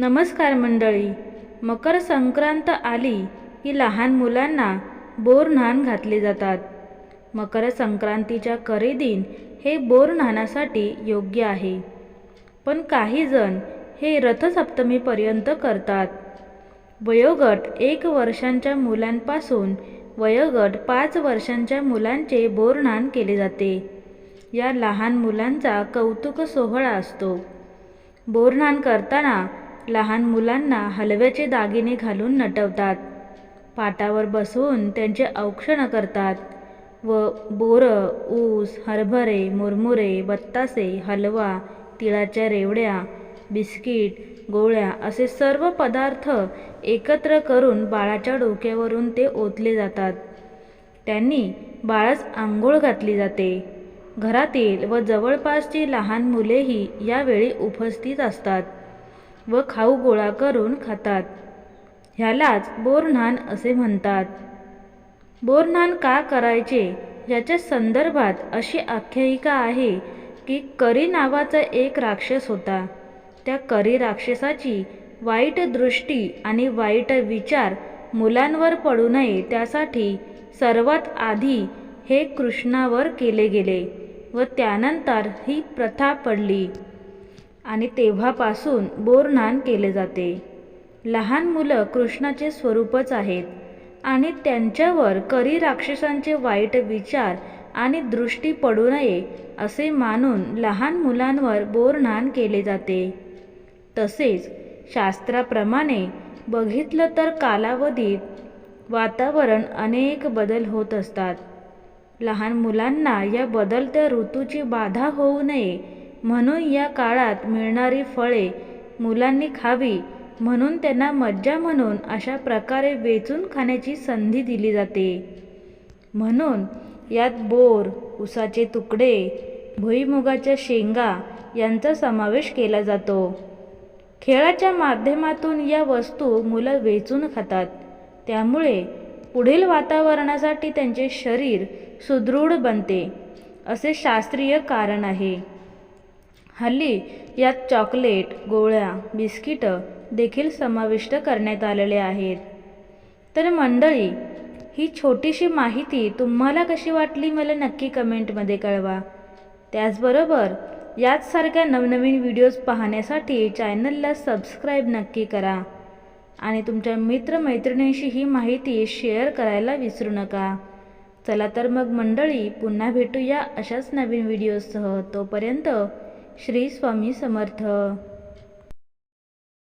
नमस्कार मंडळी मकर संक्रांत आली की लहान मुलांना बोरन्हाण घातले जातात. मकर संक्रांतीच्या करीदिन हे बोरन्हाणासाठी योग्य आहे. पण काही जण हे रथसप्तमीपर्यंत करतात. वयोगट एक वर्षांच्या मुलांपासून वयोगट पाच वर्षांच्या मुलांचे बोरन्हाण केले जाते. या लहान मुलांचा कौतुक सोहळा असतो. बोरन्हाण करताना लहान मुलांना हलव्याचे दागिने घालून नटवतात. पाटावर बसवून त्यांचे औक्षण करतात. व बोरं ऊस हरभरे मुरमुरे बत्तासे हलवा तिळाच्या रेवड्या बिस्किट गोळ्या असे सर्व पदार्थ एकत्र करून बाळाच्या डोक्यावरून ते ओतले जातात. त्यांनी बाळास आंघोळ घातली जाते. घरातील व जवळपासची लहान मुलेही यावेळी उपस्थित असतात. व खाऊ गोळा करून खातात. ह्यालाच बोरन्हाण असे म्हणतात. बोरन्हाण का करायचे? याच्या संदर्भात अशी आख्यायिका आहे की करी नावाचा एक राक्षस होता. त्या करी राक्षसाची वाईट दृष्टी आणि वाईट विचार मुलांवर पडू नये त्यासाठी सर्वात आधी हे कृष्णावर केले गेले व त्यानंतर ही प्रथा पडली. आणि तेव्हापासून बोरनान केले जाते. लहान मुलं कृष्णाचे स्वरूपच आहेत आणि त्यांच्यावर करी राक्षसांचे वाईट विचार आणि दृष्टी पडू नये असे मानून लहान मुलांवर बोरनान केले जाते. तसेच शास्त्राप्रमाणे बघितलं तर कालावधीत वातावरण अनेक बदल होत असतात. लहान मुलांना या बदलत्या ऋतूची बाधा होऊ नये म्हणून या काळात मिळणारी फळे मुलांनी खावी म्हणून त्यांना मज्जा म्हणून अशा प्रकारे वेचून खाण्याची संधी दिली जाते. म्हणून यात बोर उसाचे तुकडे भुईमुगाच्या शेंगा यांचा समावेश केला जातो. खेळाच्या माध्यमातून या वस्तू मुलं वेचून खातात. त्यामुळे पुढील वातावरणासाठी त्यांचे शरीर सुदृढ बनते असे शास्त्रीय कारण आहे. हल्ली यात चॉकलेट गोळ्या बिस्किटं देखील समाविष्ट करण्यात आलेले आहेत. तर मंडळी ही छोटीशी माहिती तुम्हाला कशी वाटली मला नक्की कमेंटमध्ये कळवा. त्याचबरोबर याचसारख्या नवनवीन व्हिडिओज पाहण्यासाठी चॅनलला सबस्क्राईब नक्की करा आणि तुमच्या मित्रमैत्रिणींशी ही माहिती शेअर करायला विसरू नका. चला तर मग मंडळी पुन्हा भेटूया अशाच नवीन व्हिडिओसह तोपर्यंत श्री स्वामी समर्थ.